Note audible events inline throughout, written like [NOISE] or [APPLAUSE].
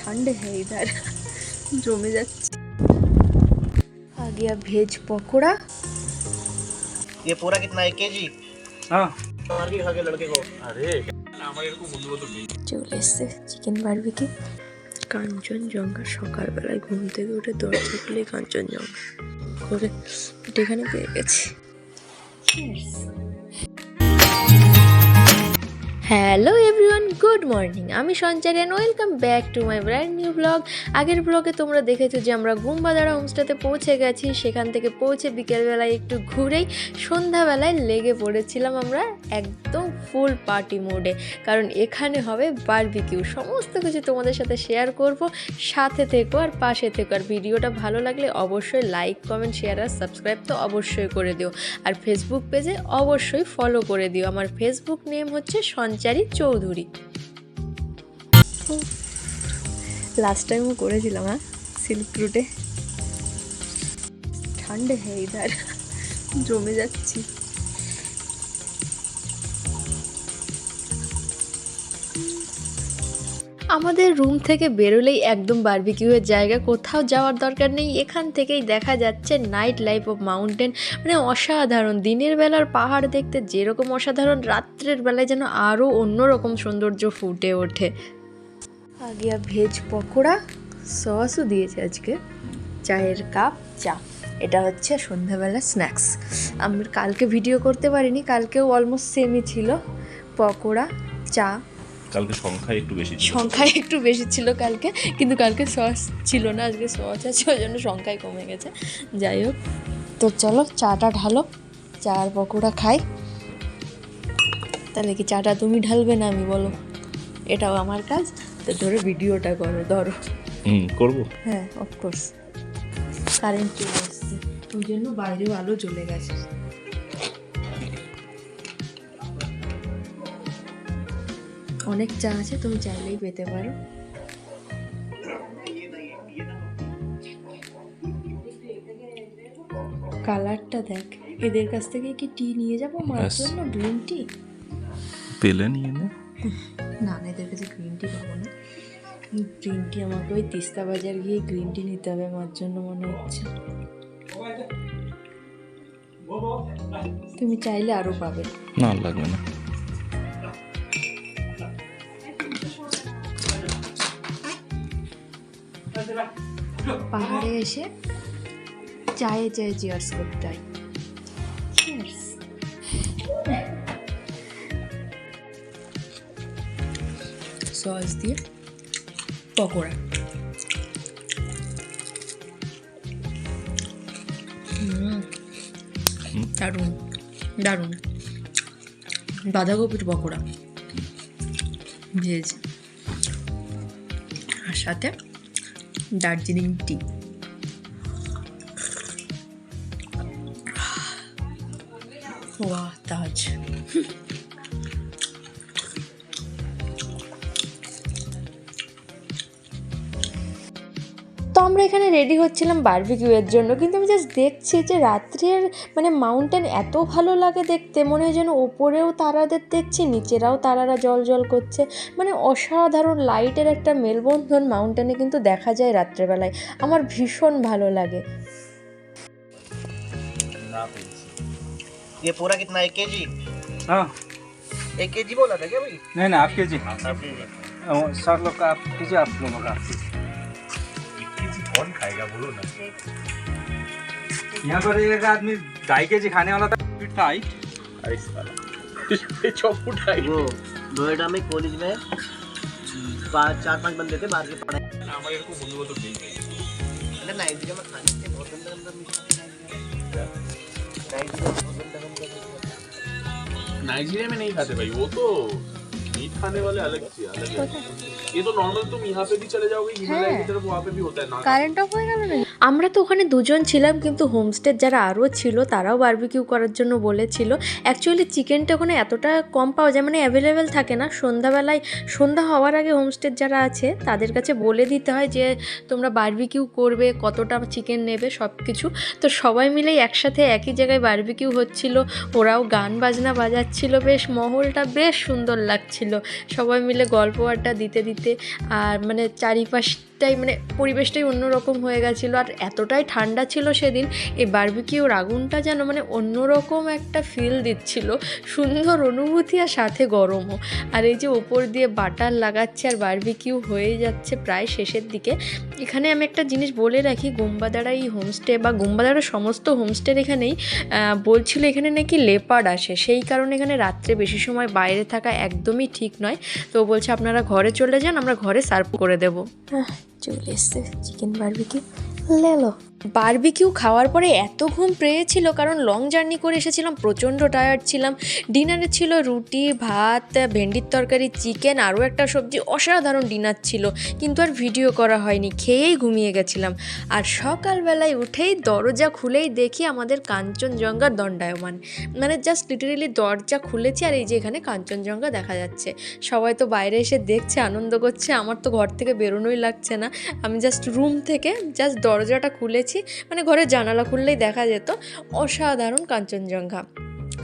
ठंड है इधर জমে যাচ্ছে आ गया भेज पकोड़ा ये पूरा कितना एक के जी हाँ मार के खा के लड़के को अरे চলে এসছে চিকেন বারবিকি কাঞ্চনজঙ্ঘা সকালবেলায় ঘুম থেকে উঠে দরজা খুলে কাঞ্চনজঙ্ঘা করে এটা এখানে পেয়ে গেছি হ্যালো এভরিওয়ান গুড মর্নিং আমি Sanchari and welcome back to my brand new blog আগের ব্লগে তোমরা দেখেছ যে আমরা গুম্বাদারা হোমস্টেতে পৌঁছে গেছি। সেখান থেকে পৌঁছে বিকেলবেলায় একটু ঘুরেই সন্ধ্যাবেলায় লেগে পড়েছিলাম আমরা একদম ফুল পার্টি মোডে কারণ এখানে হবে বারবিকিউ সমস্ত কিছু তোমাদের সাথে শেয়ার করব। সাথে থেকো আর পাশে থেকো। আর ভিডিওটা ভালো লাগলে অবশ্যই লাইক কমেন্ট শেয়ার আর সাবস্ক্রাইব তো অবশ্যই করে দিও। আর ফেসবুক পেজে অবশ্যই ফলো করে দিও। আমার ফেসবুক নেম হচ্ছে সঞ্চারী চৌধুরী। লাস্ট টাইমও করেছিলাম হ্যাঁ? সিল্ক রুটে ঠান্ডা হ্যাঁ জমে যাচ্ছি। আমাদের রুম থেকে বেরোলেই একদম বারবিকিউয়ের জায়গা। কোথাও যাওয়ার দরকার নেই। এখান থেকেই দেখা যাচ্ছে নাইট লাইফ অফ মাউন্টেন মানে অসাধারণ। দিনের বেলার পাহাড় দেখতে যেরকম অসাধারণ, রাত্রের বেলায় যেন আরও অন্যরকম সৌন্দর্য ফুটে ওঠে। আগিয়া ভেজ পকোড়া সসও দিয়েছে আজকে। চায়ের কাপ চা। এটা হচ্ছে সন্ধ্যাবেলা স্ন্যাক্স আমি কালকে ভিডিও করতে পারিনি, কালকেও অলমোস্ট সেমই ছিল। পকোড়া, চা। কালকে সংখ্যায় একটু বেশি ছিল। সংখ্যায় একটু বেশি ছিল কালকে কিন্তু কালকে সস ছিল না আজকে সস আছে ওই জন্য সংখ্যায় কমে গেছে। যাই হোক তো চলো চাটা ঢালো চা আর পকোড়া খাই। তাহলে কি চাটা তুমি ঢালবে না আমি বলো? এটাও আমার কাজ তো ধরো ভিডিওটা করো ধরো। হুম করব। হ্যাঁ অফকোর্স কারেন্ট চলে এসছে ওই জন্য বাইরেও আলো জ্বলে গেছে। অনেক চা আছে তুমি চাইলেই পেতে পারো। কালারটা দেখ এদের কাছ থেকে কি টি নিয়ে যাব? মার জন্য গ্রিন টি? পেলে নিয়ে নে। না না এদের কাছে গ্রিন টি পাবো না। গ্রিন টি আমাকে ওই তিস্তা বাজার গিয়ে গ্রিন টি নিতে হবে আমার জন্য মনে হচ্ছে। তুমি চাইলে আরও পাবে। না লাগবে না। পাহাড়ে এসে চায়ে চায়ে চেয়ার্স করতে হয়। সস দিয়ে পকোড়া। দারুণ দারুণ। বাঁধাকপির পকোড়া। ভেজ। আর সাথে দার্জিলিং টি। ওয়া তাজ। আমরা এখানে রেডি হচ্ছিলাম বারবিকিউয়ের জন্য কিন্তু আমি জাস্ট দেখছি যে রাত্রের মানে মাউন্টেন এত ভালো লাগে দেখতে মনে হয় যেন ওপরেও তারাদের দেখছি নিচেরাও তারারা জল জল করছে মানে অসাধারণ লাইটের একটা মেলবন্ধন মাউন্টেনে কিন্তু দেখা যায় রাত্রেবেলায় আমার ভীষণ ভালো লাগে ये पूरा कितना एक के जी हाँ एक के जी बोला था क्या भाई नहीं ना आप के जी आप के जी सर लोग का आप कीजिए आप लोगों का आप कीजिए। कौन खाएगा बोलो ना यहाँ पर एक आदमी गाय के जी खाने वाला था था आई अरे साला चौप उठाई वो नोएडा में कॉलेज में चार पांच बंदे थे बाहर के पढ़ाई हमारे को बोलने को तो ठीक है अरे नाइट का मैं खाने से बहुत गंदा गंदा मीठा नाइजीरिया में नहीं खाते भाई वो तो खाने वाले अलग चीज अलग है ये तो नॉर्मल तुम यहाँ पे भी चले जाओगे हिमालय की तरफ वहाँ पे भी होता है ना কারেন্ট অফ হয়ে গেল আমরা তো ওখানে দুজন ছিলাম কিন্তু হোমস্টের যারা আরও ছিল তারাও বারবিকিউ করার জন্য বলেছিল অ্যাকচুয়ালি চিকেনটা ওখানে এতটা কম পাওয়া যায় মানে অ্যাভেলেবেল থাকে না সন্ধ্যাবেলায় সন্ধ্যা হওয়ার আগে হোমস্টের যারা আছে তাদের কাছে বলে দিতে হয় যে তোমরা বারবিকিউ করবে কতটা চিকেন নেবে সব কিছু তো সবাই মিলেই একসাথে একই জায়গায় বারবিকিউ হচ্ছিল ওরাও গান বাজনা বাজাচ্ছিল বেশ মহলটা বেশ সুন্দর লাগছিল সবাই মিলে গল্প আড্ডা দিতে দিতে আর মানে চারিপাশটাই মানে পরিবেশটাই অন্যরকম হয়ে গেছিল। আর এতটাই ঠান্ডা ছিল সেদিন, এই বারবিকিউর আগুনটা যেন মানে অন্যরকম একটা ফিল দিচ্ছিল। সুন্দর অনুভূতি আর সাথে গরমও। আর এই যে ওপর দিয়ে বাটার লাগাচ্ছে আর বারবিকিউ হয়ে যাচ্ছে প্রায় শেষের দিকে। এখানে আমি একটা জিনিস বলে রাখি গুম্বাদাড়া এই হোমস্টে বা গুম্বাদাড়া সমস্ত হোমস্টের এখানেই বলছিল এখানে নাকি লেপার্ড আসে। সেই কারণে এখানে রাত্রে বেশি সময় বাইরে থাকা একদমই ঠিক নয়। তো বলছে, আপনারা ঘরে চলে যান, আমরা ঘরে সার্ভ করে দেবো। চলে এসছে। চিকেন বারবিকিউ লেলো। বারবিকিউ খাওয়ার পরে এত ঘুম পেয়েছিল কারণ লং জার্নি করে এসেছিলাম, প্রচণ্ড টায়ার্ড ছিলাম। ডিনারে ছিল রুটি, ভাত, ভেন্ডির তরকারি চিকেন আরও একটা সবজি, অসাধারণ ডিনার ছিল, কিন্তু আর ভিডিও করা হয়নি, খেয়েই ঘুমিয়ে গেছিলাম। আর সকালবেলায় উঠেই দরজা খুলেই দেখি আমাদের কাঞ্চনজঙ্ঘা দণ্ডায়মান। মানে জাস্ট লিটারেলি দরজা খুলেছি আর এই যে এখানে কাঞ্চনজঙ্ঘা দেখা যাচ্ছে। সবাই তো বাইরে এসে দেখছে, আনন্দ করছে, আমার তো ঘর থেকে বেরোনোই লাগছে না। আমি জাস্ট রুম থেকে জাস্ট দরজাটা খুলেছি মানে ঘরের জানালা খুললেই দেখা যেত অসাধারণ কাঞ্চনজঙ্ঘা।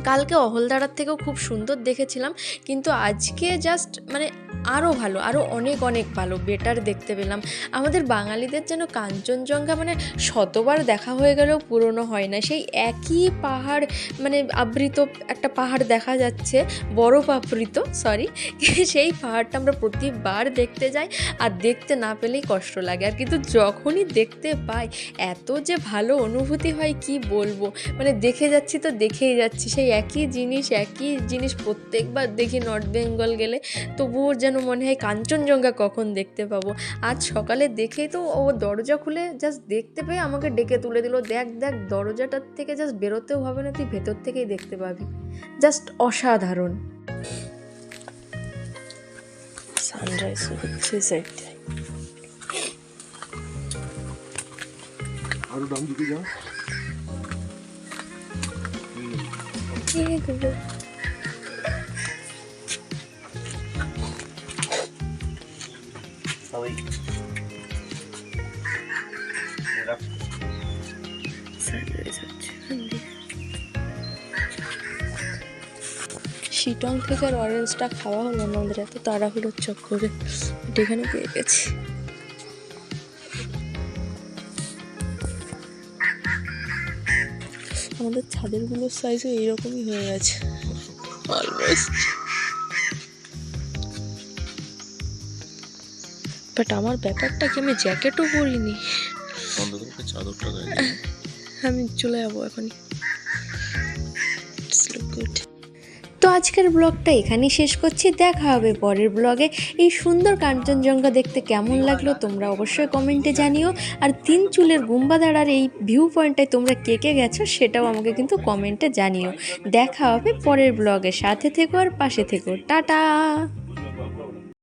কালকে অহলদারার থেকেও খুব সুন্দর দেখেছিলাম, কিন্তু আজকে জাস্ট মানে আরও ভালো আরও অনেক অনেক ভালো বেটার দেখতে পেলাম। আমাদের বাঙালিদের যেন কাঞ্চনজঙ্ঘা মানে শতবার দেখা হয়ে গেলেও পুরনো হয় না। সেই একই পাহাড় মানে আবৃত একটা পাহাড় দেখা যাচ্ছে, বরফ আবৃত সরি [LAUGHS] সেই পাহাড়টা আমরা প্রতিবার দেখতে যাই আর দেখতে না পেলেই কষ্ট লাগে। আর কিন্তু যখনই দেখতে পাই, এত যে ভালো অনুভূতি হয়, কি বলব? মানে দেখে যাচ্ছি তো দেখেই যাচ্ছি। সেই একই জিনিস একই জিনিস প্রত্যেকবার দেখি নর্থ বেঙ্গল গেলে, তবুও যেন মনে হয় কাঞ্চনজঙ্ঘা কখন দেখতে পাবো। আজ সকালে দেখেই তো ও দরজা খুলে জাস্ট দেখতে পেয়ে আমাকে ডেকে তুলে দিল। দেখ দেখ দরজাটার থেকে জাস্ট বেরোতেও হবে না তুই ভেতর থেকেই দেখতে পাবি। জাস্ট অসাধারণ। সানরাইজ হচ্ছে সেটাই আরও দাম দিতে যাও। সবাই শিটং থেকে আর অরেঞ্জটা খাওয়া হলো আমাদের এত তাড়াহুড়োর চক্করে। এখানে পেয়ে গেছি। আমাদের ছাদেরগুলোর সাইজও এইরকমই হয়ে গেছে। অলমোস্ট বাট আমার ব্যাপারটা কি আমি জ্যাকেটও পরিনি। চাদরটা আমি চলে যাব এখনই। গুড তো আজকের ব্লগটা এখানেই শেষ করছি। দেখা হবে পরের ব্লগে। এই সুন্দর কাঞ্চনজঙ্ঘা দেখতে কেমন লাগল তোমরা অবশ্যই কমেন্টে জানিও। আর তিন চুলের গুম্বাদাড়ার এই ভিউ পয়েন্টটায় তোমরা কে কে গেছো সেটাও আমাকে কিন্তু কমেন্টে জানিও। দেখা হবে পরের ব্লগে। সাথে থেকো আর পাশে থেকো। টাটা!